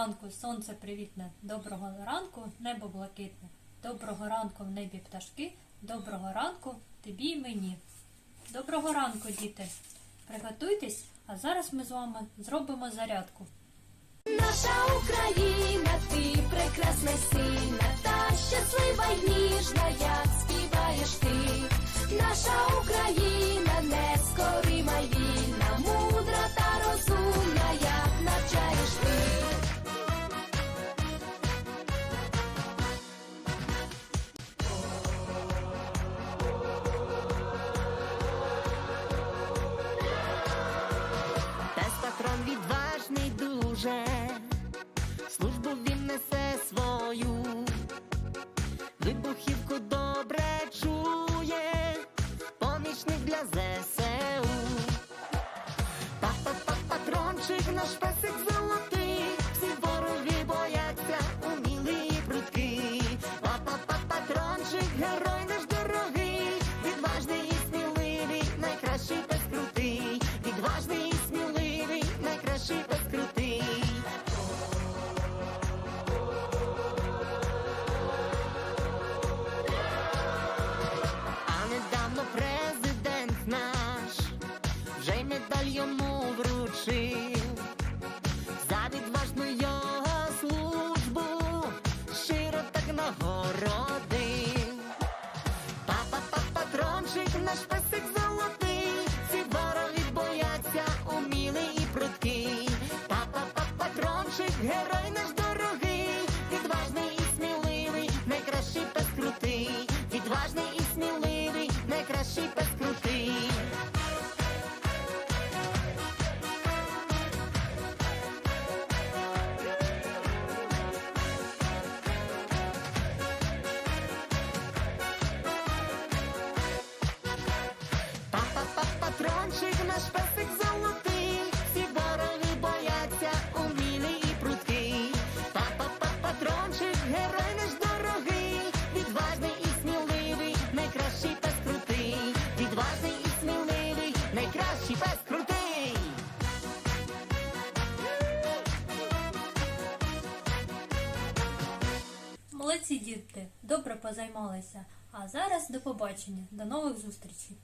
ранку, сонце привітне, доброго ранку, небо блакитне. Доброго ранку в небі пташки, доброго ранку тобі й мені. Доброго ранку, діти! Приготуйтесь, а зараз ми з вами зробимо зарядку. Наша Україна, ти прекрасна, сильна та щаслива ніжна, як співаєш ти. Наша Україна дуже, службу він несе свою, вибухівку добре чує, помічник для ЗСУ. Папа, патрончик, наш песик золотий, так. Папа, папа, патрончик, наш песик золотий, всі вороги бояться, умілий і прудкий. Папа, папа, патрончик, герой Молодці діти, добре позаймалися. А зараз до побачення, до нових зустрічей!